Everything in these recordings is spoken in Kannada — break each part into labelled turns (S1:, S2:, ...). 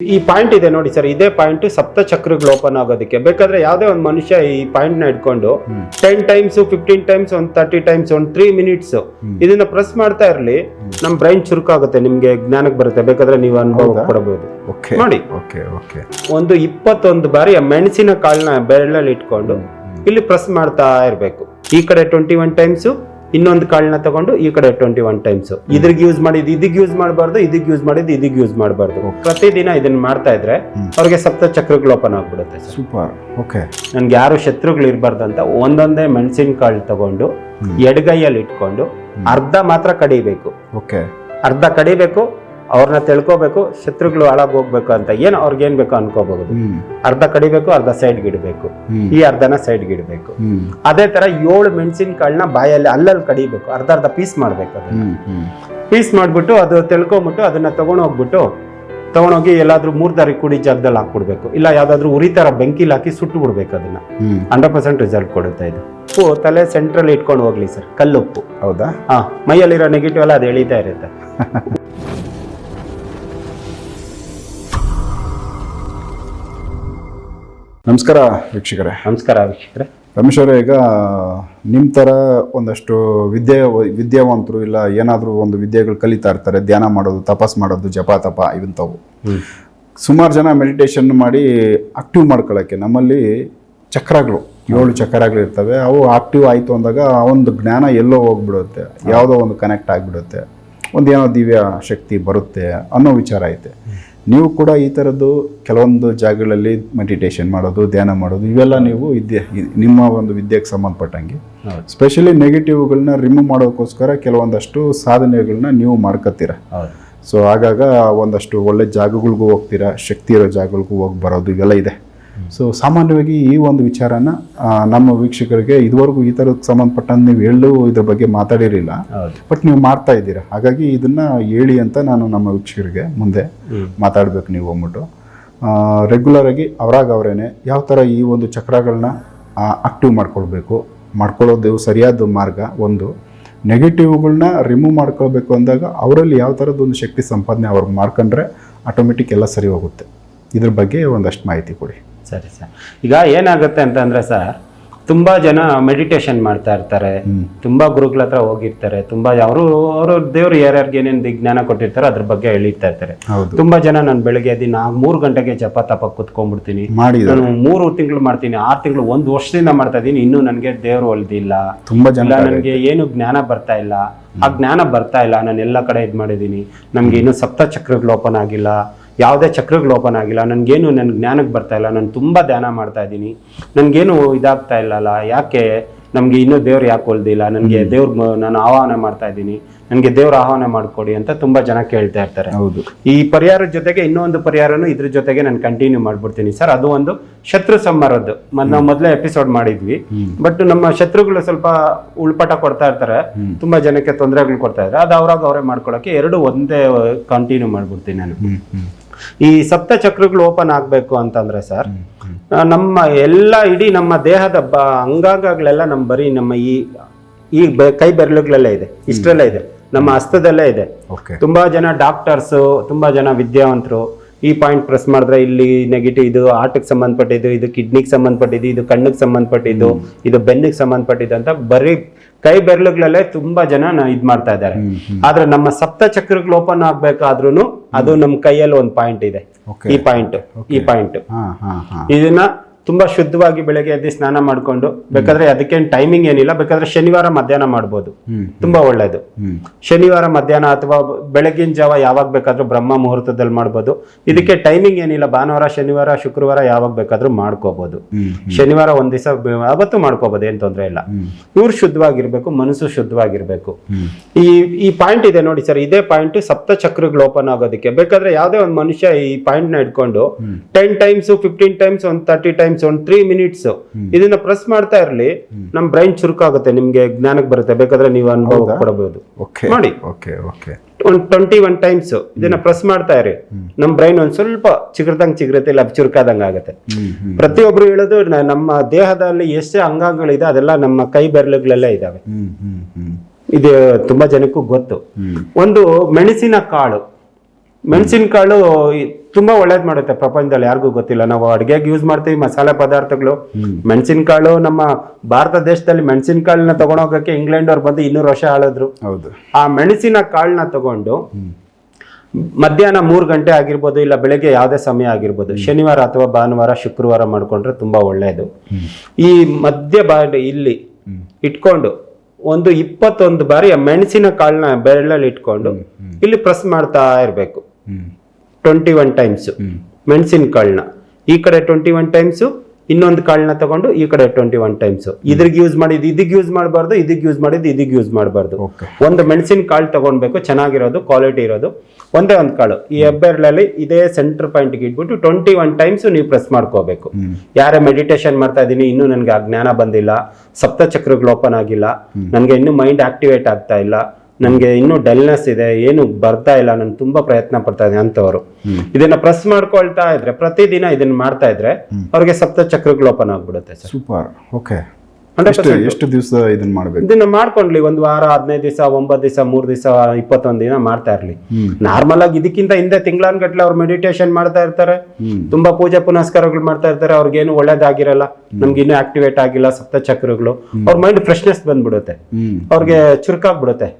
S1: ಈ ಪಾಯಿಂಟ್ ಇದೆ ನೋಡಿ ಸರ್ ಇದೇ ಪಾಯಿಂಟ್ ಸಪ್ತ ಚಕ್ರಗಳು ಓಪನ್ ಆಗೋದಕ್ಕೆ. ಬೇಕಾದ್ರೆ ಯಾವುದೇ ಒಂದು ಮನುಷ್ಯ ಈ ಪಾಯಿಂಟ್ನ ಇಟ್ಕೊಂಡು ಟೆನ್ ಟೈಮ್ಸ್ ಫಿಫ್ಟೀನ್ ಟೈಮ್ಸ್ ಒಂದ್ ತರ್ಟಿ ಟೈಮ್ಸ್ ಒಂದ್ ತ್ರೀ ಮಿನಿಟ್ಸ್ ಇದನ್ನ ಪ್ರೆಸ್ ಮಾಡ್ತಾ ಇರ್ಲಿ ನಮ್ ಬ್ರೈನ್ ಚುರುಕಾಗುತ್ತೆ ನಿಮ್ಗೆ ಜ್ಞಾನಕ್ಕೆ ಬರುತ್ತೆ. ಬೇಕಾದ್ರೆ ನೀವು ಅನುಭವ
S2: ಹೌದಾ?
S1: ಕೊಡಬಹುದು ನೋಡಿ. ಒಂದು ಇಪ್ಪತ್ತೊಂದು ಬಾರಿ ಮೆಣಸಿನ ಕಾಳನ್ನ ಬೆರಳಲ್ಲಿ ಇಟ್ಕೊಂಡು ಇಲ್ಲಿ ಪ್ರೆಸ್ ಮಾಡ್ತಾ ಇರ್ಬೇಕು. ಈ ಕಡೆ ಟ್ವೆಂಟಿ ಒನ್ ಟೈಮ್ಸ್ ಇನ್ನೊಂದು ಕಾಳನ್ನ ತಗೊಂಡು ಈ ಕಡೆ ಟ್ವೆಂಟಿ ಒನ್ ಟೈಮ್ಸ್ ಇದ್ರಿಗೆ ಯೂಸ್ ಮಾಡಿದ್ ಇದಕ್ಕೆ ಯೂಸ್ ಮಾಡಬಾರ್ದು ಇದಕ್ಕೆ ಯೂಸ್ ಮಾಡಿದ್ ಇದಕ್ಕೆ ಯೂಸ್ ಮಾಡಬಾರ್ದು. ಪ್ರತಿದಿನ ಇದನ್ನ ಮಾಡ್ತಾ ಇದ್ರೆ ಅವ್ರಿಗೆ ಸಪ್ತ ಚಕ್ರಗಳು ಓಪನ್ ಆಗ್ಬಿಡುತ್ತೆ
S2: ಸೂಪರ್ ಓಕೆ
S1: ನನ್ಗೆ ಯಾರು ಶತ್ರುಗಳು ಇರಬಾರ್ದು ಅಂತ ಒಂದೊಂದೇ ಮೆಣಸಿನ ಕಾಳು ತಗೊಂಡು ಎಡಗೈಯಲ್ಲಿ ಇಟ್ಕೊಂಡು ಅರ್ಧ ಮಾತ್ರ ಕಡಿಬೇಕು.
S2: ಓಕೆ
S1: ಅರ್ಧ ಕಡಿಬೇಕು ಅವ್ರನ್ನ ತಿಳ್ಕೊಬೇಕು ಶತ್ರುಗಳು ಹಾಳಾಗ್ ಹೋಗ್ಬೇಕು ಅಂತ ಏನು ಅವ್ರಿಗೆ ಏನ್ ಬೇಕೋ ಅನ್ಕೋಬಹುದು. ಅರ್ಧ ಕಡಿಬೇಕು ಅರ್ಧ ಸೈಡ್
S2: ಗಿಡಬೇಕು
S1: ಈ ಅರ್ಧನ ಸೈಡ್
S2: ಗಿಡಬೇಕು
S1: ಅದೇ ತರ ಏಳು ಮೆಣಸಿನಕಾಳನ್ನ ಬಾಯಲ್ಲಿ ಅಲ್ಲಲ್ಲಿ ಕಡಿಬೇಕು ಅರ್ಧ ಅರ್ಧ ಪೀಸ್ ಮಾಡ್ಬೇಕು ಅದನ್ನ. ಪೀಸ್ ಮಾಡ್ಬಿಟ್ಟು ಅದು ತಿಳ್ಕೊಂಬಿಟ್ಟು ಅದನ್ನ ತಗೊಂಡೋಗ್ಬಿಟ್ಟು ತಗೊಂಡೋಗಿ ಎಲ್ಲಾದ್ರೂ ಮೂರ್ ದಾರಿ ಕುಡಿ ಜಾಗದಲ್ಲಿ ಹಾಕ್ಬಿಡ್ಬೇಕು. ಇಲ್ಲ ಯಾವ್ದಾದ್ರು ಉರಿ ತರ ಬೆಂಕಿಲಿ ಹಾಕಿ ಸುಟ್ಟು ಬಿಡ್ಬೇಕು ಅದನ್ನ. ಹಂಡ್ರೆಡ್ ಪರ್ಸೆಂಟ್ ರಿಸಲ್ಟ್ ಕೊಡುತ್ತೆ ಇದು. ಉಪ್ಪು ತಲೆ ಸೆಂಟ್ರಲ್ ಇಟ್ಕೊಂಡು ಹೋಗ್ಲಿ ಸರ್ ಕಲ್ಲುಪ್ಪು.
S2: ಹೌದಾ?
S1: ಹಾ ಮೈಯಲ್ಲಿರೋ ನೆಗೆಟಿವ್ ಎಲ್ಲ ಅದು ಎಳಿತಾ ಇರುತ್ತೆ.
S2: ನಮಸ್ಕಾರ ವೀಕ್ಷಕರೇ.
S1: ನಮಸ್ಕಾರ ವೀಕ್ಷಕರೇ.
S2: ರಮೇಶ್ ಅವರೇ ಈಗ ನಿಮ್ಮ ಥರ ಒಂದಷ್ಟು ವಿದ್ಯೆ ವಿದ್ಯಾವಂತರು ಇಲ್ಲ ಏನಾದರೂ ಒಂದು ವಿದ್ಯೆಗಳು ಕಲಿತಾ ಇರ್ತಾರೆ ಧ್ಯಾನ ಮಾಡೋದು ತಪಸ್ ಮಾಡೋದು ಜಪ ತಪ ಇವಂಥವು. ಸುಮಾರು ಜನ ಮೆಡಿಟೇಷನ್ ಮಾಡಿ ಆಕ್ಟಿವ್ ಮಾಡ್ಕೊಳ್ಳೋಕ್ಕೆ ನಮ್ಮಲ್ಲಿ ಚಕ್ರಗಳು ಏಳು ಚಕ್ರಗಳು ಇರ್ತವೆ. ಅವು ಆಕ್ಟಿವ್ ಆಯಿತು ಅಂದಾಗ ಆ ಒಂದು ಜ್ಞಾನ ಎಲ್ಲೋ ಹೋಗ್ಬಿಡುತ್ತೆ. ಯಾವುದೋ ಒಂದು ಕನೆಕ್ಟ್ ಆಗಿಬಿಡುತ್ತೆ. ಒಂದು ಏನೋ ದಿವ್ಯ ಶಕ್ತಿ ಬರುತ್ತೆ ಅನ್ನೋ ವಿಚಾರ ಐತೆ. ನೀವು ಕೂಡ ಈ ಥರದ್ದು ಕೆಲವೊಂದು ಜಾಗಗಳಲ್ಲಿ ಮೆಡಿಟೇಷನ್ ಮಾಡೋದು ಧ್ಯಾನ ಮಾಡೋದು ಇವೆಲ್ಲ ನೀವು ವಿದ್ಯೆ ನಿಮ್ಮ ಒಂದು ವಿದ್ಯೆಗೆ ಸಂಬಂಧಪಟ್ಟಂಗೆ. ಸ್ಪೆಷಲಿ ನೆಗೆಟಿವ್ಗಳನ್ನ ರಿಮೂವ್ ಮಾಡೋಕ್ಕೋಸ್ಕರ ಕೆಲವೊಂದಷ್ಟು ಸಾಧನೆಗಳನ್ನ ನೀವು ಮಾಡ್ಕೋತೀರ ಸೊ ಆಗಾಗ ಒಂದಷ್ಟು ಒಳ್ಳೆ ಜಾಗಗಳಿಗೂ ಹೋಗ್ತೀರಾ ಶಕ್ತಿ ಇರೋ ಜಾಗಗಳಿಗೂ ಹೋಗಿ ಬರೋದು ಇವೆಲ್ಲ ಇದೆ. ಸೊ ಸಾಮಾನ್ಯವಾಗಿ ಈ ಒಂದು ವಿಚಾರನ ನಮ್ಮ ವೀಕ್ಷಕರಿಗೆ ಇದುವರೆಗೂ ಈ ಥರಕ್ಕೆ ಸಂಬಂಧಪಟ್ಟಂತೆ ನೀವು ಹೇಳಲು ಇದ್ರ ಬಗ್ಗೆ ಮಾತಾಡಿರಲಿಲ್ಲ. ಬಟ್ ನೀವು ಮಾಡ್ತಾ ಇದ್ದೀರಾ? ಹಾಗಾಗಿ ಇದನ್ನ ಹೇಳಿ ಅಂತ ನಾನು ನಮ್ಮ ವೀಕ್ಷಕರಿಗೆ ಮುಂದೆ ಮಾತಾಡಬೇಕು ನೀವು ಅಂದ್ಬಿಟ್ಟು ರೆಗ್ಯುಲರ್ ಆಗಿ ಅವರಾಗ ಅವರೇನೆ ಯಾವ ಥರ ಈ ಒಂದು ಚಕ್ರಗಳನ್ನ ಆಕ್ಟಿವ್ ಮಾಡ್ಕೊಳ್ಬೇಕು ಮಾಡ್ಕೊಳ್ಳೋದು ಸರಿಯಾದ ಮಾರ್ಗ ಒಂದು. ನೆಗೆಟಿವ್ಗಳನ್ನ ರಿಮೂವ್ ಮಾಡ್ಕೊಳ್ಬೇಕು ಅಂದಾಗ ಅವರಲ್ಲಿ ಯಾವ ಥರದ್ದು ಒಂದು ಶಕ್ತಿ ಸಂಪಾದನೆ ಅವ್ರಿಗೆ ಮಾಡ್ಕೊಂಡ್ರೆ ಆಟೋಮೆಟಿಕ್ ಎಲ್ಲ ಸರಿ ಹೋಗುತ್ತೆ. ಇದ್ರ ಬಗ್ಗೆ ಒಂದಷ್ಟು ಮಾಹಿತಿ ಕೊಡಿ.
S1: ಸರಿ ಸರ್. ಈಗ ಏನಾಗುತ್ತೆ ಅಂತಂದ್ರೆ ಸರ್ ತುಂಬಾ ಜನ ಮೆಡಿಟೇಷನ್ ಮಾಡ್ತಾ ಇರ್ತಾರೆ. ತುಂಬಾ ಗುರುಗಳ ಹತ್ರ ಹೋಗಿರ್ತಾರೆ. ತುಂಬಾ ಅವರು ಅವರು ದೇವ್ರು ಯಾರ್ಯಾರಿಗೆ ಏನೇನು ಜ್ಞಾನ ಕೊಟ್ಟಿರ್ತಾರೋ ಅದ್ರ ಬಗ್ಗೆ ಹೇಳಿರ್ತಾ ಇರ್ತಾರೆ. ತುಂಬಾ ಜನ ನಾನು ಬೆಳಿಗ್ಗೆ ದಿನ ಮೂರು ಗಂಟೆಗೆ ಜಪ ತಪ ಕುತ್ಕೊಂಡ್ಬಿಡ್ತೀನಿ. ನಾನು ಮೂರು ತಿಂಗಳು ಮಾಡ್ತೀನಿ. ಆರು ತಿಂಗಳು ಒಂದು ವರ್ಷದಿಂದ ಮಾಡ್ತಾ ಇದ್ದೀನಿ. ಇನ್ನೂ ನನಗೆ ದೇವ್ರು ಒಲ್ದಿಲ್ಲ.
S2: ತುಂಬಾ ಜನ
S1: ನನಗೆ ಏನು ಜ್ಞಾನ ಬರ್ತಾ ಇಲ್ಲ. ಆ ಜ್ಞಾನ ಬರ್ತಾ ಇಲ್ಲ. ನಾನು ಎಲ್ಲ ಕಡೆ ಇದು ಮಾಡಿದ್ದೀನಿ. ನನಗೆ ಇನ್ನೂ ಸಪ್ತ ಚಕ್ರಗಳು ಓಪನ್ ಆಗಿಲ್ಲ. ಯಾವುದೇ ಚಕ್ರಗಳು ಓಪನ್ ಆಗಿಲ್ಲ ನನಗೇನು ನನ್ನ ಜ್ಞಾನಕ್ಕೆ ಬರ್ತಾ ಇಲ್ಲ ನಾನು ತುಂಬ ಧ್ಯಾನ ಮಾಡ್ತಾ ಇದ್ದೀನಿ ನನಗೇನು ಇದಾಗ್ತಾ ಇಲ್ಲಲ್ಲ ಯಾಕೆ ನಮಗೆ ಇನ್ನೂ ದೇವ್ರು ಯಾಕೆ ಹೊಲ್ದಿಲ್ಲ ನನಗೆ ದೇವ್ರ ನಾನು ಆಹ್ವಾನ ಮಾಡ್ತಾ ಇದ್ದೀನಿ ನನಗೆ ದೇವ್ರ ಆಹ್ವಾನ ಮಾಡಿಕೊಡಿ ಅಂತ ತುಂಬ ಜನ ಕೇಳ್ತಾ ಇರ್ತಾರೆ.
S2: ಹೌದು.
S1: ಈ ಪರಿಹಾರದ ಜೊತೆಗೆ ಇನ್ನೊಂದು ಪರಿಹಾರನೂ ಇದ್ರ ಜೊತೆಗೆ ನಾನು ಕಂಟಿನ್ಯೂ ಮಾಡ್ಬಿಡ್ತೀನಿ ಸರ್. ಅದು ಒಂದು ಶತ್ರು ಸಂಹಾರದ್ದು. ಮತ್ತು ನಾವು ಮೊದಲೇ ಎಪಿಸೋಡ್ ಮಾಡಿದ್ವಿ. ಬಟ್ ನಮ್ಮ ಶತ್ರುಗಳು ಸ್ವಲ್ಪ ಉಳ್ಪಟ ಕೊಡ್ತಾ ಇರ್ತಾರೆ. ತುಂಬಾ ಜನಕ್ಕೆ ತೊಂದರೆಗಳು ಕೊಡ್ತಾ ಇದ್ದಾರೆ. ಅದು ಅವ್ರಾಗ ಅವರೇ ಮಾಡ್ಕೊಳಕ್ಕೆ ಎರಡು ಒಂದೇ ಕಂಟಿನ್ಯೂ ಮಾಡ್ಬಿಡ್ತೀನಿ ನಾನು. ಈ ಸಪ್ತ ಚಕ್ರಗಳು ಓಪನ್ ಆಗ್ಬೇಕು ಅಂತಂದ್ರೆ ಸರ್ ನಮ್ಮ ಎಲ್ಲ ಇಡೀ ನಮ್ಮ ದೇಹದ ಬ ಅಂಗಾಂಗಗಳೆಲ್ಲ ನಮ್ಮ ಬರೀ ನಮ್ಮ ಈ ಈ ಕೈ ಬೆರಳುಗಳೆಲ್ಲ ಇದೆ ಇಷ್ಟರಲ್ಲೇ ಇದೆ. ನಮ್ಮ ಹಸ್ತದಲ್ಲೇ ಇದೆ. ತುಂಬಾ ಜನ ಡಾಕ್ಟರ್ಸ್ ತುಂಬಾ ಜನ ವಿದ್ಯಾವಂತರು ಈ ಪಾಯಿಂಟ್ ಪ್ರೆಸ್ ಮಾಡಿದ್ರೆ ಇಲ್ಲಿ ನೆಗೆಟಿವ್ ಇದು ಆರ್ಟಿಗೆ ಸಂಬಂಧಪಟ್ಟಿದ್ದು ಇದು ಕಿಡ್ನಿಗೆ ಸಂಬಂಧಪಟ್ಟಿದ್ದು ಇದು ಕಣ್ಣಿಗೆ ಸಂಬಂಧಪಟ್ಟಿದ್ದು ಇದು ಬೆನ್ನಿಗೆ ಸಂಬಂಧಪಟ್ಟಿದ್ದು ಅಂತ ಬರೀ ಕೈ ಬೆರಳುಗಳಲ್ಲೇ ತುಂಬಾ ಜನ ಇದ್ ಮಾಡ್ತಾ ಇದ್ದಾರೆ. ಆದ್ರೆ ನಮ್ಮ ಸಪ್ತ ಚಕ್ರಗಳು ಓಪನ್ ಆಗ್ಬೇಕಾದ್ರೂ ಅದು ನಮ್ಮ ಕೈಯಲ್ಲಿ ಒಂದು ಪಾಯಿಂಟ್ ಇದೆ. ಈ ಪಾಯಿಂಟ್ ಈ ಪಾಯಿಂಟ್. ಇದನ್ನ ತುಂಬಾ ಶುದ್ಧವಾಗಿ ಬೆಳಗ್ಗೆ ಎದ್ದು ಸ್ನಾನ ಮಾಡ್ಕೊಂಡು ಬೇಕಾದ್ರೆ ಅದಕ್ಕೇನು ಟೈಮಿಂಗ್ ಏನಿಲ್ಲ ಬೇಕಾದ್ರೆ ಶನಿವಾರ ಮಧ್ಯಾಹ್ನ ಮಾಡ್ಬೋದು. ತುಂಬಾ ಒಳ್ಳೇದು. ಶನಿವಾರ ಮಧ್ಯಾಹ್ನ ಅಥವಾ ಬೆಳಗಿನ ಜಾವ ಯಾವಾಗ ಬೇಕಾದ್ರೂ ಬ್ರಹ್ಮ ಮುಹೂರ್ತದಲ್ಲಿ ಮಾಡ್ಬೋದು. ಇದಕ್ಕೆ ಟೈಮಿಂಗ್ ಏನಿಲ್ಲ ಭಾನುವಾರ ಶನಿವಾರ ಶುಕ್ರವಾರ ಯಾವಾಗ ಬೇಕಾದ್ರೂ ಮಾಡ್ಕೋಬಹುದು ಶನಿವಾರ ಒಂದ್ ದಿವಸ ಅವತ್ತು ಮಾಡ್ಕೋಬಹುದು ಏನ್ ತೊಂದರೆ ಇಲ್ಲ. ಇವ್ರು ಶುದ್ಧವಾಗಿರ್ಬೇಕು ಮನಸ್ಸು ಶುದ್ಧವಾಗಿರ್ಬೇಕು. ಈ ಈ ಪಾಯಿಂಟ್ ಇದೆ ನೋಡಿ ಸರ್ ಇದೇ ಪಾಯಿಂಟ್ ಸಪ್ತ ಚಕ್ರಗಳು ಓಪನ್ ಆಗೋದಕ್ಕೆ. ಬೇಕಾದ್ರೆ ಯಾವ್ದೇ ಒಂದು ಮನುಷ್ಯ ಈ ಪಾಯಿಂಟ್ನ ಇಟ್ಕೊಂಡು ಟೆನ್ ಟೈಮ್ಸ್ ಫಿಫ್ಟೀನ್ ಟೈಮ್ಸ್ ಒಂದ್ ತರ್ಟಿ ಟೈಮ್ಸ್ ಒಂದ್ ತ್ರೀ ಮಿನಿಟ್ಸ್ ಇದನ್ನ ಪ್ರೆಸ್ ಮಾಡ್ತಾ ಇರಲಿ ನಮ್ ಬ್ರೈನ್ ಚುರುಕಾಗುತ್ತೆ ನಿಮ್ಗೆ ಜ್ಞಾನಕ್ಕೆ ಬರುತ್ತೆ. ಬೇಕಾದ್ರೆ ನೀವು ಅನುಭವ ಕೊಡಬಹುದು ಮಾಡಿ. ಒಂದ್ ಟ್ವೆಂಟಿ ಒನ್ ಟೈಮ್ಸ್ ಇದನ್ನ ಪ್ರೆಸ್ ಮಾಡ್ತಾ ಇರಿ ನಮ್ ಬ್ರೈನ್ ಒಂದ್ ಸ್ವಲ್ಪ ಚಿಗ್ರದಂಗ್ ಚಿಗುರುತ್ತೆ ಇಲ್ಲ ಚುರುಕಾದಂಗ ಆಗುತ್ತೆ. ಪ್ರತಿಯೊಬ್ರು ಹೇಳೋದು ನಮ್ಮ ದೇಹದಲ್ಲಿ ಎಷ್ಟೇ ಅಂಗಾಂಗಗಳಿದೆ ಅದೆಲ್ಲ ನಮ್ಮ ಕೈ ಬೆರಳುಗಳೆಲ್ಲ ಇದಾವೆ. ಇದು ತುಂಬಾ ಜನಕ್ಕೂ ಗೊತ್ತು. ಒಂದು ಮೆಣಸಿನ ಕಾಳು. ಮೆಣಸಿನಕಾಳು ತುಂಬಾ ಒಳ್ಳೇದ್ ಮಾಡುತ್ತೆ ಪ್ರಪಂಚದಲ್ಲಿ ಯಾರಿಗೂ ಗೊತ್ತಿಲ್ಲ. ನಾವು ಅಡುಗೆಗೆ ಯೂಸ್ ಮಾಡ್ತೀವಿ ಮಸಾಲೆ ಪದಾರ್ಥಗಳು. ಮೆಣಸಿನಕಾಳು ನಮ್ಮ ಭಾರತ ದೇಶದಲ್ಲಿ ಮೆಣಸಿನಕಾಳನ್ನ ತಗೊಂಡೋಗಕ್ಕೆ ಇಂಗ್ಲೆಂಡ್ ಅವ್ರು ಬಂದು ಇನ್ನೂರು ವರ್ಷ ಆಳಿದ್ರು.
S2: ಹೌದು.
S1: ಆ ಮೆಣಸಿನ ಕಾಳನ್ನ ತಗೊಂಡು ಮಧ್ಯಾಹ್ನ ಮೂರು ಗಂಟೆ ಆಗಿರ್ಬೋದು ಇಲ್ಲ ಬೆಳಗ್ಗೆ ಯಾವುದೇ ಸಮಯ ಆಗಿರ್ಬೋದು ಶನಿವಾರ ಅಥವಾ ಭಾನುವಾರ ಶುಕ್ರವಾರ ಮಾಡ್ಕೊಂಡ್ರೆ ತುಂಬಾ ಒಳ್ಳೆಯದು ಈ ಮಧ್ಯ ಬಾಡಿ ಇಲ್ಲಿ ಇಟ್ಕೊಂಡು ಒಂದು ಇಪ್ಪತ್ತೊಂದು ಬಾರಿ ಮೆಣಸಿನ ಕಾಳನ್ನ ಬೆರಳಲ್ಲಿ ಇಟ್ಕೊಂಡು ಇಲ್ಲಿ ಪ್ರೆಸ್ ಮಾಡ್ತಾ ಇರಬೇಕು. ಟ್ವೆಂಟಿ ಒನ್ ಟೈಮ್ಸ್ ಮೆಣಸಿನ ಕಾಳನ್ನ ಈ ಕಡೆ ಟ್ವೆಂಟಿ ಒನ್ ಟೈಮ್ಸ್ ಇನ್ನೊಂದು ಕಾಳನ್ನ ತಗೊಂಡು ಈ ಕಡೆ ಟ್ವೆಂಟಿ ಒನ್ ಟೈಮ್ಸ್ ಇದ್ರಿಗೆ ಯೂಸ್ ಮಾಡಿದ್ ಇದಕ್ಕೆ ಯೂಸ್ ಮಾಡಬಾರ್ದು ಇದಕ್ಕೆ ಯೂಸ್ ಮಾಡಿದ್ ಇದಕ್ಕೆ ಯೂಸ್ ಮಾಡಬಾರ್ದು. ಒಂದು ಮೆಣಸಿನ ಕಾಳು ತಗೊಳ್ಬೇಕು ಚೆನ್ನಾಗಿರೋದು ಕ್ವಾಲಿಟಿ ಇರೋದು. ಒಂದೇ ಒಂದು ಕಾಳು. ಈ ಹೆಬ್ಬೆರಳಲ್ಲಿ ಇದೇ ಸೆಂಟರ್ ಪಾಯಿಂಟ್ಗೆ ಇಟ್ಬಿಟ್ಟು ಟ್ವೆಂಟಿ ಒನ್ ಟೈಮ್ಸ್ ನೀವು ಪ್ರೆಸ್ ಮಾಡ್ಕೋಬೇಕು. ಯಾರೇ ಮೆಡಿಟೇಷನ್ ಮಾಡ್ತಾ ಇದ್ದೀನಿ ಇನ್ನೂ ನನಗೆ ಆ ಜ್ಞಾನ ಬಂದಿಲ್ಲ. ಸಪ್ತ ಚಕ್ರಗಳು ಓಪನ್ ಆಗಿಲ್ಲ ನನಗೆ ಇನ್ನೂ ಮೈಂಡ್ ಆಕ್ಟಿವೇಟ್ ಆಗ್ತಾ ಇಲ್ಲ. ನನಗೆ ಇನ್ನೂ ಡಲ್ನೆಸ್ ಇದೆ ಏನು ಬರ್ತಾ ಇಲ್ಲ ನಾನು ತುಂಬಾ ಪ್ರಯತ್ನ ಪಡ್ತಾ ಇದ್ದೀನಿ ಅಂತವರು. ಇದನ್ನ ಪ್ರೆಸ್ ಮಾಡ್ಕೊಳ್ತಾ ಇದ್ರೆ ಪ್ರತಿದಿನ ಇದನ್ನ ಮಾಡ್ತಾ ಇದ್ರೆ ಅವ್ರಿಗೆ ಸಪ್ತ ಚಕ್ರಗಳು ಓಪನ್ ಆಗ್ಬಿಡುತ್ತೆ
S2: ಸೂಪರ್ ಓಕೆ ಎಷ್ಟು ಎಷ್ಟು ದಿವಸ ಇದನ್ನ ಮಾಡ್ಬೇಕು?
S1: ಇದನ್ನ ಮಾಡ್ಕೊಂಡ್ಲಿ ಒಂದು ವಾರ ಹದಿನೈದು ದಿವಸ ಒಂಬತ್ತು ದಿವಸ ಮೂರ್ ದಿವಸ ಇಪ್ಪತ್ತೊಂದ್ ದಿನ ಮಾಡ್ತಾ ಇರ್ಲಿ. ನಾರ್ಮಲ್ ಆಗಿ ಇದಕ್ಕಿಂತ ಹಿಂದೆ ತಿಂಗಳಾನ್ಗಟ್ಲೆ ಅವ್ರು ಮೆಡಿಟೇಷನ್ ಮಾಡ್ತಾ ಇರ್ತಾರೆ. ತುಂಬಾ ಪೂಜಾ ಪುನಸ್ಕಾರಗಳು ಮಾಡ್ತಾ ಇರ್ತಾರೆ. ಅವ್ರಿಗೇನು ಒಳ್ಳೇದಾಗಿರಲ್ಲ. ನಮ್ಗೆ ಇನ್ನೂ ಆಕ್ಟಿವೇಟ್ ಆಗಿಲ್ಲ ಸಪ್ತ ಚಕ್ರಗಳು ಅವ್ರ ಮೈಂಡ್ ಫ್ರೆಶ್ನೆಸ್ ಬಂದ್ಬಿಡುತ್ತೆ. ಅವ್ರಿಗೆ ಚುರುಕಾಗ್ಬಿಡುತ್ತೆ.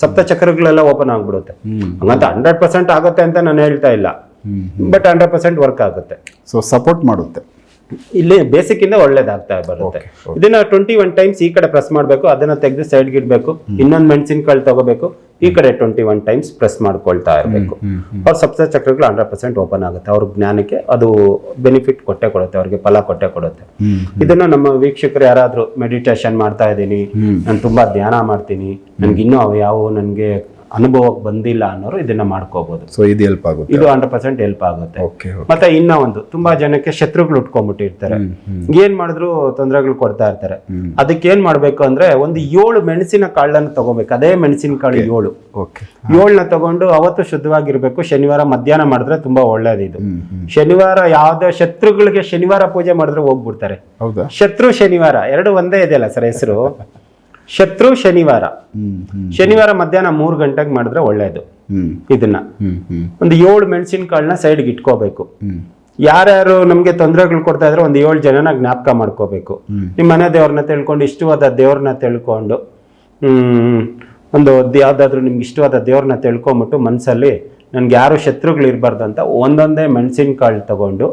S1: ಸಪ್ತ ಚಕ್ರಗಳೆಲ್ಲ ಓಪನ್ ಆಗ್ಬಿಡುತ್ತೆ. ಹಂಗಂತ ಹಂಡ್ರೆಡ್ ಪರ್ಸೆಂಟ್ ಆಗುತ್ತೆ ಅಂತ ನಾನು ಹೇಳ್ತಾ ಇಲ್ಲ. ಬಟ್ ಹಂಡ್ರೆಡ್ ಪರ್ಸೆಂಟ್ ವರ್ಕ್ ಆಗುತ್ತೆ.
S2: ಸೊ ಸಪೋರ್ಟ್ ಮಾಡುತ್ತೆ.
S1: ಇಲ್ಲಿ ಬೇಸಿಕ್ ಇಂದ ಒಳ್ಳೇದಾಗ್ತಾ ಬರುತ್ತೆ. ಇದನ್ನ ಟ್ವೆಂಟಿ ಒನ್ ಟೈಮ್ಸ್ ಈ ಕಡೆ ಪ್ರೆಸ್ ಮಾಡಬೇಕು ಅದನ್ನ ತೆಗೆದು ಸೈಡ್ಗೆ ಇಡಬೇಕು. ಇನ್ನೊಂದು ಮೆಣಸಿನಕಾಳು ತಗೋಬೇಕು ಈ ಕಡೆ ಟ್ವೆಂಟಿ ಒನ್ ಟೈಮ್ಸ್ ಪ್ರೆಸ್ ಮಾಡ್ಕೊಳ್ತಾ ಇರಬೇಕು. ಅವ್ರ ಸಪ್ತ ಚಕ್ರಗಳು ಹಂಡ್ರೆಡ್ ಪರ್ಸೆಂಟ್ ಓಪನ್ ಆಗುತ್ತೆ. ಅವ್ರ ಜ್ಞಾನಕ್ಕೆ ಅದು ಬೆನಿಫಿಟ್ ಕೊಟ್ಟೆ ಕೊಡುತ್ತೆ ಅವ್ರಿಗೆ ಫಲ ಕೊಟ್ಟೆ ಕೊಡುತ್ತೆ. ಇದನ್ನ ನಮ್ಮ ವೀಕ್ಷಕರು ಯಾರಾದ್ರೂ ಮೆಡಿಟೇಷನ್ ಮಾಡ್ತಾ ಇದ್ದೀನಿ. ನಾನು ತುಂಬಾ ಧ್ಯಾನ ಮಾಡ್ತೀನಿ ನನ್ಗೆ ಇನ್ನೂ ಅವು ಯಾವ ನನಗೆ ಅನುಭವಕ್ಕೆ ಬಂದಿಲ್ಲ ಅನ್ನೋರು ಇದನ್ನ ಮಾಡ್ಕೋಬಹುದು
S2: ಸೊ ಇದು ಹೆಲ್ಪ್ ಆಗುತ್ತೆ.
S1: ಇದು ಹಂಡ್ರೆಡ್ ಪರ್ಸೆಂಟ್ ಹೆಲ್ಪ್ ಆಗುತ್ತೆ. ಮತ್ತೆ ಇನ್ನ ಒಂದು ತುಂಬಾ ಜನಕ್ಕೆ ಶತ್ರುಗಳು ಉಟ್ಕೊಂಡ್ಬಿಟ್ಟಿರ್ತಾರೆ. ಏನ್ ಮಾಡಿದ್ರು ತೊಂದರೆಗಳು ಕೊಡ್ತಾ ಇರ್ತಾರೆ. ಅದಕ್ಕೆ ಏನ್ ಮಾಡ್ಬೇಕು ಅಂದ್ರೆ ಒಂದು ಏಳು ಮೆಣಸಿನ ಕಾಳನ್ನ ತಗೋಬೇಕು. ಅದೇ ಮೆಣಸಿನ ಕಾಳು ಏಳು. ಏಳನ್ನ ತಗೊಂಡು ಅವತ್ತು ಶುದ್ಧವಾಗಿರ್ಬೇಕು. ಶನಿವಾರ ಮಧ್ಯಾಹ್ನ ಮಾಡಿದ್ರೆ ತುಂಬಾ ಒಳ್ಳೇದು ಇದು.
S2: ಹ್ಮ್ ಹ್ಮ್.
S1: ಶನಿವಾರ ಯಾವ್ದೋ ಶತ್ರುಗಳಿಗೆ ಶನಿವಾರ ಪೂಜೆ ಮಾಡಿದ್ರೆ ಹೋಗ್ಬಿಡ್ತಾರೆ. ಶತ್ರು ಶನಿವಾರ ಎರಡು ಒಂದೇ ಇದೆಯಲ್ಲ ಸರ್ ಹೆಸರು. ಶತ್ರು ಶನಿವಾರ. ಶನಿವಾರ ಮಧ್ಯಾಹ್ನ ಮೂರು ಗಂಟೆಗೆ ಮಾಡಿದ್ರೆ ಒಳ್ಳೇದು.
S2: ಹ್ಮ್.
S1: ಇದನ್ನ. ಒಂದು ಏಳು ಮೆಣಸಿನಕಾಳನ್ನ ಸೈಡ್ಗೆ ಇಟ್ಕೋಬೇಕು. ಯಾರ್ಯಾರು ನಮ್ಗೆ ತೊಂದರೆಗಳು ಕೊಡ್ತಾ ಇದ್ರೆ ಒಂದು ಏಳು ಜನನ ಜ್ಞಾಪಕ ಮಾಡ್ಕೋಬೇಕು. ನಿಮ್ಮ ಮನೆ ದೇವ್ರನ್ನ ತಿಳ್ಕೊಂಡು ಇಷ್ಟವಾದ ದೇವ್ರನ್ನ ತಿಳ್ಕೊಂಡು ಹ್ಮ್ ಒಂದು ಯಾವುದಾದ್ರೂ ನಿಮ್ಗೆ ಇಷ್ಟವಾದ ದೇವ್ರನ್ನ ತಿಳ್ಕೊಂಬಿಟ್ಟು ಮನಸ್ಸಲ್ಲಿ ನನ್ಗೆ ಯಾರು ಶತ್ರುಗಳು ಇರಬಾರ್ದು ಅಂತ ಒಂದೊಂದೇ ಮೆಣಸಿನಕಾಳು ತಗೊಂಡು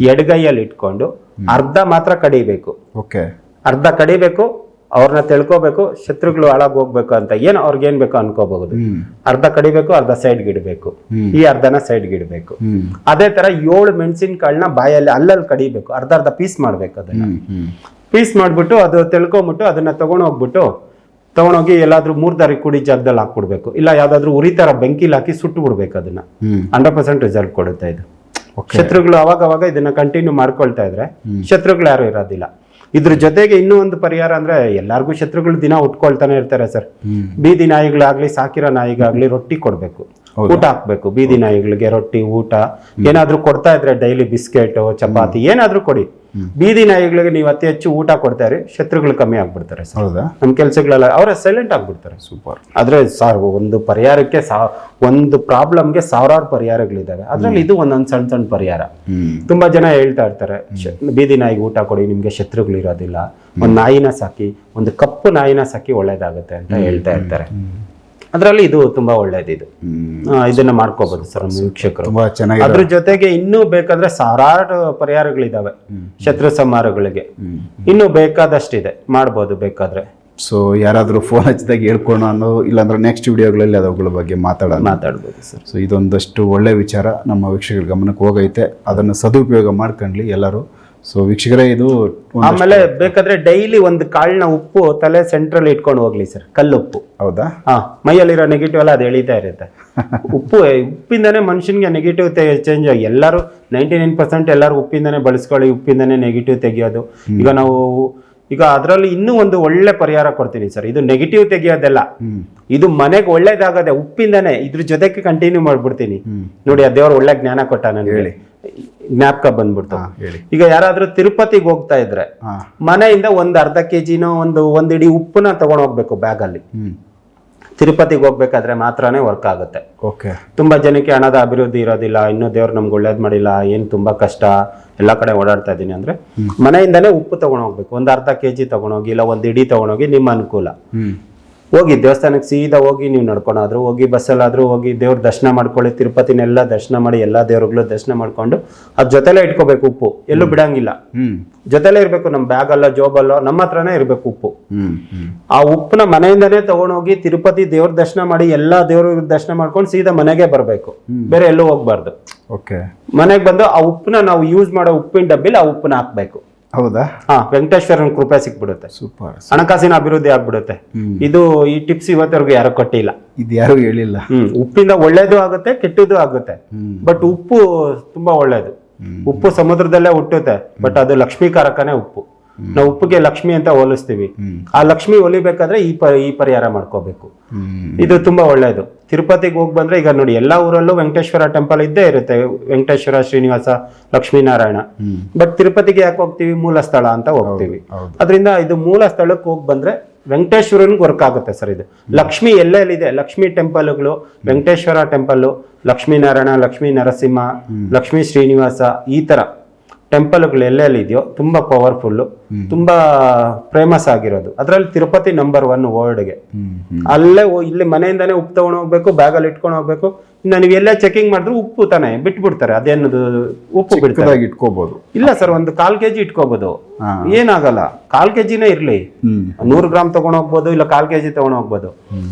S1: ಎಡಗೈಯಲ್ಲಿ ಇಟ್ಕೊಂಡು ಅರ್ಧ ಮಾತ್ರ ಕಡಿಬೇಕು.
S2: ಓಕೆ.
S1: ಅರ್ಧ ಕಡಿಬೇಕು ಅವ್ರನ್ನ ತಿಳ್ಕೊಬೇಕು ಶತ್ರುಗಳು ಹಾಳಾಗಿ ಹೋಗ್ಬೇಕು ಅಂತ. ಏನು ಅವ್ರಿಗೆ ಏನ್ ಬೇಕೋ ಅನ್ಕೋಬಹುದು. ಅರ್ಧ ಕಡಿಬೇಕು ಅರ್ಧ ಸೈಡ್ಗೆ
S2: ಗಿಡಬೇಕು.
S1: ಈ ಅರ್ಧನ ಸೈಡ್ಗೆ
S2: ಗಿಡಬೇಕು.
S1: ಅದೇ ತರ ಏಳು ಮೆಣಸಿನಕಾಳನ್ನ ಬಾಯಲ್ಲಿ ಅಲ್ಲಲ್ಲಿ ಕಡಿಬೇಕು. ಅರ್ಧ ಅರ್ಧ ಪೀಸ್ ಮಾಡ್ಬೇಕು ಅದನ್ನ. ಪೀಸ್ ಮಾಡ್ಬಿಟ್ಟು ಅದು ತಿಳ್ಕೊಂಬಿಟ್ಟು ಅದನ್ನ ತಗೊಂಡೋಗ್ಬಿಟ್ಟು ತಗೊಂಡೋಗಿ ಎಲ್ಲಾದ್ರೂ ಮೂರ್ ದಾರಿ ಕುಡಿ ಜಾಗದಲ್ಲಿ ಹಾಕ್ಬಿಡ್ಬೇಕು. ಇಲ್ಲ ಯಾವ್ದಾದ್ರು ಉರಿ ತರ ಬೆಂಕಿಲಿ ಹಾಕಿ ಸುಟ್ಟು ಬಿಡ್ಬೇಕು ಅದನ್ನ. ಹಂಡ್ರೆಡ್ ಪರ್ಸೆಂಟ್ ರಿಸಲ್ಟ್ ಕೊಡುತ್ತೆ ಇದು. ಶತ್ರುಗಳು ಅವಾಗ ಅವಾಗ ಇದನ್ನ ಕಂಟಿನ್ಯೂ ಮಾಡ್ಕೊಳ್ತಾ ಇದ್ರೆ ಶತ್ರುಗಳು ಯಾರು ಇರೋದಿಲ್ಲ. ಇದ್ರ ಜೊತೆಗೆ ಇನ್ನೂ ಒಂದು ಪರಿಹಾರ ಅಂದ್ರೆ ಎಲ್ಲಾರ್ಗೂ ಶತ್ರುಗಳು ದಿನ ಉಟ್ಕೊಳ್ತಾನೆ ಇರ್ತಾರೆ ಸರ್ ಬೀದಿ ನಾಯಿಗಳಾಗ್ಲಿ ಸಾಕಿರೋ ನಾಯಿಗಾಗ್ಲಿ ರೊಟ್ಟಿ ಕೊಡ್ಬೇಕು? ಊಟ ಹಾಕ್ಬೇಕು ಬೀದಿ ನಾಯಿಗಳಿಗೆ ರೊಟ್ಟಿ ಊಟ. ಏನಾದ್ರೂ ಕೊಡ್ತಾ ಇದ್ರೆ ಡೈಲಿ ಬಿಸ್ಕೆಟ್ ಚಪಾತಿ ಏನಾದ್ರೂ ಕೊಡಿ. ಬೀದಿ ನಾಯಿಗಳಿಗೆ ನೀವು ಅತಿ ಹೆಚ್ಚು ಊಟ ಕೊಡ್ತಾ ಇರಿ ಶತ್ರುಗಳು ಕಮ್ಮಿ ಆಗ್ಬಿಡ್ತಾರೆ ಸರ್.
S2: ಹೌದಾ?
S1: ನಮ್ಮ ಕೆಲ್ಸಗಳೆಲ್ಲ ಅವರ ಸೈಲೆಂಟ್ ಆಗ್ಬಿಡ್ತಾರೆ.
S2: ಸೂಪರ್
S1: ಆದ್ರೆ ಸಾರ್ ಒಂದು ಪರಿಹಾರಕ್ಕೆ ಸಾ ಒಂದು ಪ್ರಾಬ್ಲಮ್ಗೆ ಸಾವಿರಾರು ಪರಿಹಾರಗಳಿದ್ದಾವೆ. ಅದ್ರಲ್ಲಿ ಇದು ಒಂದೊಂದು ಸಣ್ಣ ಸಣ್ಣ ಪರಿಹಾರ. ತುಂಬಾ ಜನ ಹೇಳ್ತಾ ಇರ್ತಾರೆ ಬೀದಿ ನಾಯಿಗೆ ಊಟ ಕೊಡಿ ನಿಮ್ಗೆ ಶತ್ರುಗಳು ಇರೋದಿಲ್ಲ. ಒಂದು ನಾಯಿನ ಸಾಕಿ ಒಂದು ಕಪ್ಪು ನಾಯಿನ ಸಾಕಿ ಒಳ್ಳೇದಾಗುತ್ತೆ ಅಂತ ಹೇಳ್ತಾ ಇರ್ತಾರೆ. ಅದ್ರಲ್ಲಿ ಇದು ತುಂಬಾ ಒಳ್ಳೇದಿದು. ಇದನ್ನ ಮಾಡ್ಕೋಬಹುದು ಸರ್ ನಮ್ಮ ವೀಕ್ಷಕರು.
S2: ತುಂಬಾ ಚೆನ್ನಾಗಿದೆ.
S1: ಅದ್ರ ಜೊತೆಗೆ ಇನ್ನೂ ಬೇಕಾದ್ರೆ ಸಾರಾಟ ಪರಿಹಾರಗಳಿದಾವೆ. ಶತ್ರು ಸಂಹಾರಗಳಿಗೆ. ಇನ್ನೂ ಬೇಕಾದಷ್ಟಿದೆ. ಮಾಡ್ಬೋದು ಬೇಕಾದ್ರೆ.
S2: ಸೊ ಯಾರಾದರೂ ಫೋನ್ ಹಚ್ಚಿದಾಗ ಹೇಳ್ಕೊಳೋ ಅನ್ನೋ ಇಲ್ಲಾಂದ್ರೆ ನೆಕ್ಸ್ಟ್ ವಿಡಿಯೋಗಳಲ್ಲಿ ಅವುಗಳ ಬಗ್ಗೆ ಮಾತಾಡೋಣ.
S1: ಮಾತಾಡ್ಬೋದು ಸರ್.
S2: ಸೊ ಇದೊಂದಷ್ಟು ಒಳ್ಳೆ ವಿಚಾರ ನಮ್ಮ ವೀಕ್ಷಕರ ಗಮನಕ್ಕೆ ಹೋಗೈತೆ. ಅದನ್ನು ಸದುಪಯೋಗ ಮಾಡ್ಕೊಂಡ್ಲಿ ಎಲ್ಲರೂ. ಸೊ ವೀಕ್ಷಕರೇ ಇದು
S1: ಆಮೇಲೆ ಬೇಕಾದ್ರೆ ಡೈಲಿ ಒಂದು ಕಾಳಿನ ಉಪ್ಪು ತಲೆ ಸೆಂಟ್ರಲ್ ಇಟ್ಕೊಂಡು ಹೋಗ್ಲಿ ಸರ್ ಕಲ್ಲು ಉಪ್ಪು
S2: ಹೌದಾ?
S1: ಹಾ ಮೈಯಲ್ಲಿರೋ ನೆಗೆಟಿವ್ ಎಲ್ಲ ಅದು ಎಳಿತಾ ಇರುತ್ತೆ. ಉಪ್ಪು ಉಪ್ಪಿಂದನೇ ಮನುಷ್ಯನಿಗೆ ನೆಗೆಟಿವ್ ಚೇಂಜ್ ಆಗಿ ಎಲ್ಲರೂ ನೈಂಟಿ ನೈನ್ ಪರ್ಸೆಂಟ್ ಎಲ್ಲರೂ ಉಪ್ಪಿಂದನೇ ಬಳಸ್ಕೊಳ್ಳಿ ಉಪ್ಪಿಂದನೇ ನೆಗೆಟಿವ್ ತೆಗಿಯೋದು. ಈಗ ನಾವು ಈಗ ಅದರಲ್ಲಿ ಇನ್ನೂ ಒಂದು ಒಳ್ಳೆ ಪರಿಹಾರ ಕೊಡ್ತೀನಿ ಸರ್ ಇದು ನೆಗೆಟಿವ್ ತೆಗಿಯೋದೆಲ್ಲ. ಇದು ಮನೆಗೆ ಒಳ್ಳೇದಾಗದೆ ಉಪ್ಪಿಂದನೇ ಇದ್ರ ಜೊತೆಗೆ ಕಂಟಿನ್ಯೂ ಮಾಡ್ಬಿಡ್ತೀನಿ. ನೋಡಿ ಆ ದೇವ್ರು ಒಳ್ಳೆ ಜ್ಞಾನ ಕೊಟ್ಟ ನನಗೆ. ಜ್ಞಾಪಕ
S2: ಹೇಳಿ.
S1: ಈಗ ಯಾರಾದ್ರೂ ತಿರುಪತಿಗೆ ಹೋಗ್ತಾ ಇದ್ರೆ ಮನೆಯಿಂದ ಒಂದು ಅರ್ಧ ಕೆಜಿನೋ ಒಂದು ಒಂದ್ ಉಪ್ಪನ ಉಪ್ಪನ್ನ ತಗೊಂಡ್ ಹೋಗ್ಬೇಕು ಬ್ಯಾಗ್ ಅಲ್ಲಿ ತಿರುಪತಿಗೆ ಹೋಗ್ಬೇಕಾದ್ರೆ ಮಾತ್ರನೇ ವರ್ಕ್ ಆಗುತ್ತೆ.
S2: ಓಕೆ.
S1: ತುಂಬಾ ಜನಕ್ಕೆ ಹಣದ ಅಭಿವೃದ್ಧಿ ಇರೋದಿಲ್ಲ ಇನ್ನೂ ದೇವ್ರು ನಮ್ಗೆ ಒಳ್ಳೇದ್ ಮಾಡಿಲ್ಲ ಏನ್ ತುಂಬಾ ಕಷ್ಟ ಎಲ್ಲ ಕಡೆ ಓಡಾಡ್ತಾ ಇದ್ದೀನಿ ಅಂದ್ರೆ ಮನೆಯಿಂದಲೇ ಉಪ್ಪು ತಗೊಂಡೋಗ್ಬೇಕು ಒಂದ್ ಅರ್ಧ ಕೆಜಿ ತಗೊಂಡೋಗಿ ಇಲ್ಲ ಒಂದ್ ಇಡೀ ತಗೊಂಡೋಗಿ ನಿಮ್ಮ ಅನುಕೂಲ. ಹೋಗಿ ದೇವಸ್ಥಾನಕ್ಕೆ ಸೀದಾ ಹೋಗಿ ನೀವು ನಡ್ಕೊಂಡಾದ್ರು ಹೋಗಿ ಬಸ್ಸಲ್ಲಾದರೂ ಹೋಗಿ ದೇವ್ರ ದರ್ಶನ ಮಾಡ್ಕೊಳ್ಳಿ ತಿರುಪತಿನೆಲ್ಲ ದರ್ಶನ ಮಾಡಿ ಎಲ್ಲ ದೇವ್ರುಗಳು ದರ್ಶನ ಮಾಡ್ಕೊಂಡು ಅದ್ ಜೊತೆಲೇ ಇಟ್ಕೋಬೇಕು ಉಪ್ಪು. ಎಲ್ಲೂ ಬಿಡಂಗಿಲ್ಲ.
S2: ಹ್ಮ್.
S1: ಜೊತೆಲೇ ಇರಬೇಕು ನಮ್ಮ ಬ್ಯಾಗಲ್ಲೋ ಜೋಬಲ್ಲೋ ನಮ್ಮ ಹತ್ರನೇ ಇರ್ಬೇಕು ಉಪ್ಪು. ಆ ಉಪ್ಪನ್ನ ಮನೆಯಿಂದನೇ ತಗೊಂಡೋಗಿ ತಿರುಪತಿ ದೇವ್ರ ದರ್ಶನ ಮಾಡಿ ಎಲ್ಲಾ ದೇವ್ರ ದರ್ಶನ ಮಾಡ್ಕೊಂಡು ಸೀದಾ ಮನೆಗೆ ಬರಬೇಕು. ಬೇರೆ ಎಲ್ಲೂ ಹೋಗ್ಬಾರ್ದು.
S2: ಓಕೆ.
S1: ಮನೆಗೆ ಬಂದು ಆ ಉಪ್ಪನ್ನ ನಾವು ಯೂಸ್ ಮಾಡೋ ಉಪ್ಪಿನ ಡಬ್ಬಿಲಿ ಆ ಉಪ್ಪನ್ನ ಹಾಕ್ಬೇಕು.
S2: ಹೌದಾ?
S1: ಹಾ ವೆಂಕಟೇಶ್ವರನ ಕೃಪೆ ಸಿಕ್ಬಿಡುತ್ತೆ.
S2: ಸೂಪರ್
S1: ಹಣಕಾಸಿನ ಅಭಿವೃದ್ಧಿ ಆಗ್ಬಿಡುತ್ತೆ. ಇದು ಈ ಟಿಪ್ಸ್ ಇವತ್ತವರೆಗೂ ಯಾರು ಕೊಟ್ಟಿಲ್ಲ.
S2: ಇದು ಯಾರು ಹೇಳಿಲ್ಲ.
S1: ಹ್ಮ್ ಉಪ್ಪಿಂದ ಒಳ್ಳೇದು ಆಗುತ್ತೆ ಕೆಟ್ಟದ್ದು ಆಗುತ್ತೆ. ಬಟ್ ಉಪ್ಪು ತುಂಬಾ ಒಳ್ಳೇದು. ಉಪ್ಪು ಸಮುದ್ರದಲ್ಲೇ ಹುಟ್ಟುತ್ತೆ ಬಟ್ ಅದು ಲಕ್ಷ್ಮೀಕಾರಕನೇ ಉಪ್ಪು. ನಾವು ಉಪ್ಪಿಗೆ ಲಕ್ಷ್ಮಿ ಅಂತ ಹೋಲಿಸ್ತೀವಿ. ಆ ಲಕ್ಷ್ಮಿ ಹೊಲಿಬೇಕಾದ್ರೆ ಈ ಪ ಈ ಪರಿಹಾರ ಮಾಡ್ಕೋಬೇಕು. ಇದು ತುಂಬಾ ಒಳ್ಳೇದು. ತಿರುಪತಿಗೆ ಹೋಗಿ ಬಂದ್ರೆ ಈಗ ನೋಡಿ ಎಲ್ಲಾ ಊರಲ್ಲೂ ವೆಂಕಟೇಶ್ವರ ಟೆಂಪಲ್ ಇದ್ದೇ ಇರುತ್ತೆ. ವೆಂಕಟೇಶ್ವರ ಶ್ರೀನಿವಾಸ ಲಕ್ಷ್ಮೀನಾರಾಯಣ. ಬಟ್ ತಿರುಪತಿಗೆ ಯಾಕೆ ಹೋಗ್ತೀವಿ? ಮೂಲ ಸ್ಥಳ ಅಂತ ಹೋಗ್ತೀವಿ. ಅದರಿಂದ ಇದು ಮೂಲ ಸ್ಥಳಕ್ಕೆ ಹೋಗಿ ಬಂದ್ರೆ ವೆಂಕಟೇಶ್ವರನ್ಗೆ ವರ್ಕ್ ಆಗುತ್ತೆ ಸರ್ ಇದು. ಲಕ್ಷ್ಮಿ ಎಲ್ಲೆಲ್ಲಿದೆ? ಲಕ್ಷ್ಮಿ ಟೆಂಪಲ್ಗಳು ವೆಂಕಟೇಶ್ವರ ಟೆಂಪಲ್ ಲಕ್ಷ್ಮೀನಾರಾಯಣ ಲಕ್ಷ್ಮೀ ನರಸಿಂಹ ಲಕ್ಷ್ಮೀ ಶ್ರೀನಿವಾಸ ಈ ತರ. ಟೆಂಪಲ್ಗಳು ಎಲ್ಲೆಲ್ಲಿ ಇದೆಯೋ ತುಂಬಾ ಪವರ್ಫುಲ್ ತುಂಬಾ ಫೇಮಸ್ ಆಗಿರೋದು. ಅದರಲ್ಲಿ ತಿರುಪತಿ ನಂಬರ್ ಒನ್
S2: ಹ್ಮ್
S1: ಅಲ್ಲೇ ಇಲ್ಲಿ ಮನೆಯಿಂದಾನೇ ಉಪ್ಪು ತಗೊಂಡು ಹೋಗ್ಬೇಕು ಬ್ಯಾಗಲ್ಲಿ ಇಟ್ಕೊಂಡು ಹೋಗ್ಬೇಕು. ನೀವು ಎಲ್ಲ ಚೆಕಿಂಗ್ ಮಾಡಿದ್ರೆ ಉಪ್ಪು ತಾನೆ ಬಿಟ್ಬಿಡ್ತಾರೆ ಅದೇನದು ಉಪ್ಪು ಬಿಡ್ತಾರೆ.
S2: ಚಿಕ್ಕದಾಗಿ ಇಟ್ಕೋಬಹುದು
S1: ಇಲ್ಲ ಸರ್ ಒಂದು ಕಾಲ್ ಕೆಜಿ ಇಟ್ಕೋಬಹುದು
S2: ಹಾ.
S1: ಏನಾಗಲ್ಲ ಕಾಲ್ ಕೆಜಿನೇ ಇರ್ಲಿ. ನೂರು ಗ್ರಾಮ್ ತಗೊಂಡ್ ಹೋಗ್ಬೋದು ಇಲ್ಲ ಕಾಲ್ ಕೆಜಿ ತಗೊಂಡ್ ಹೋಗ್ಬೋದು.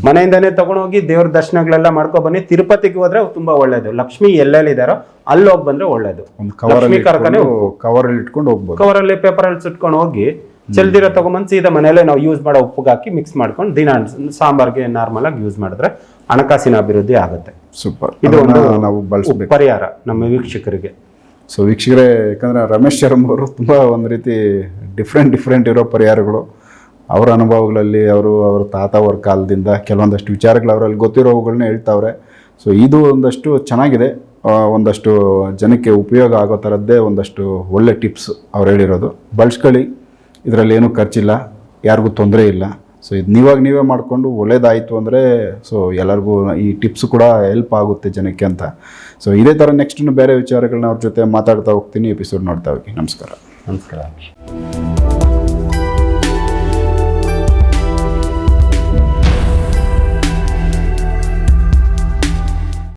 S1: ಮನೆಯಿಂದಾನೇ ತಗೊಂಡ್ ಹೋಗಿ ದೇವ್ರ ದರ್ಶನಗಳೆಲ್ಲ ಮಾಡ್ಕೊ ಬನ್ನಿ. ತಿರುಪತಿಗೆ ಹೋದ್ರೆ ತುಂಬಾ ಒಳ್ಳೇದು. ಲಕ್ಷ್ಮಿ ಎಲ್ಲೆಲ್ಲಿದಾರೋ ಅಲ್ಲಿ ಹೋಗಿ ಬಂದ್ರೆ ಒಳ್ಳೇದು.
S2: ಒಂದು ಅಲ್ಲಿ
S1: ಲಕ್ಷ್ಮೀ ಕರಕನೇ
S2: ಕವರಲ್ಲಿ ಇಟ್ಕೊಂಡು ಹೋಗ್ಬೋದು.
S1: ಕವರಲ್ಲಿ ಪೇಪರ್ ಅಲ್ಲಿ ಸುಟ್ಕೊಂಡು ಹೋಗಿ ಚೆಲ್ದಿರೋ ತಗೊಂಬಂದು ಸೀದಾ ಮನೆಯಲ್ಲೇ ನಾವು ಯೂಸ್ ಮಾಡೋ ಉಪ್ಪುಗೆ ಹಾಕಿ ಮಿಕ್ಸ್ ಮಾಡ್ಕೊಂಡು ದಿನ ಸಾಂಬಾರ್ಗೆ ನಾರ್ಮಲ್ ಆಗಿ ಯೂಸ್ ಮಾಡಿದ್ರೆ ಹಣಕಾಸಿನ ಅಭಿವೃದ್ಧಿ ಆಗುತ್ತೆ.
S2: ಸೂಪರ್.
S1: ಇದು ಒಂದು
S2: ನಾವು ಬಳಸಬೇಕು.
S1: ಪರಿಹಾರ ನಮ್ಮ ವೀಕ್ಷಕರಿಗೆ.
S2: ಸೊ ವೀಕ್ಷಕರೇ ಯಾಕಂದ್ರೆ ರಮೇಶ್ ಶರ್ಮ ಅವರು ತುಂಬ ಒಂದು ರೀತಿ ಡಿಫ್ರೆಂಟ್ ಡಿಫ್ರೆಂಟ್ ಇರೋ ಪರಿಹಾರಗಳು. ಅವರ ಅನುಭವಗಳಲ್ಲಿ ಅವರು ಅವರ ತಾತ ಅವ್ರ ಕಾಲದಿಂದ ಕೆಲವೊಂದಷ್ಟು ವಿಚಾರಗಳು ಅವರಲ್ಲಿ ಗೊತ್ತಿರೋವುಗಳನ್ನ ಹೇಳ್ತಾವ್ರೆ. ಸೊ ಇದು ಒಂದಷ್ಟು ಚೆನ್ನಾಗಿದೆ. ಒಂದಷ್ಟು ಜನಕ್ಕೆ ಉಪಯೋಗ ಆಗೋ ಥರದ್ದೇ ಒಂದಷ್ಟು ಒಳ್ಳೆ ಟಿಪ್ಸ್ ಅವ್ರು ಹೇಳಿರೋದು. ಬಳಸ್ಕೊಳ್ಳಿ. ಇದರಲ್ಲಿ ಏನೂ ಖರ್ಚಿಲ್ಲ, ಯಾರಿಗೂ ತೊಂದರೆ ಇಲ್ಲ. ಸೊ ಇದು ನೀವಾಗ ನೀವೇ ಮಾಡಿಕೊಂಡು ಒಳ್ಳೇದಾಯಿತು ಅಂದರೆ ಸೊ ಎಲ್ಲರಿಗೂ ಈ ಟಿಪ್ಸ್ ಕೂಡ ಹೆಲ್ಪ್ ಆಗುತ್ತೆ ಜನಕ್ಕೆ ಅಂತ. ಸೊ ಇದೇ ಥರ ನೆಕ್ಸ್ಟ್ ಬೇರೆ ವಿಚಾರಗಳನ್ನ ಅವ್ರ ಜೊತೆ ಮಾತಾಡ್ತಾ ಹೋಗ್ತೀನಿ ಎಪಿಸೋಡ್ ನೋಡ್ತಾ ಹೋಗಿ. ನಮಸ್ಕಾರ.
S1: ನಮಸ್ಕಾರ.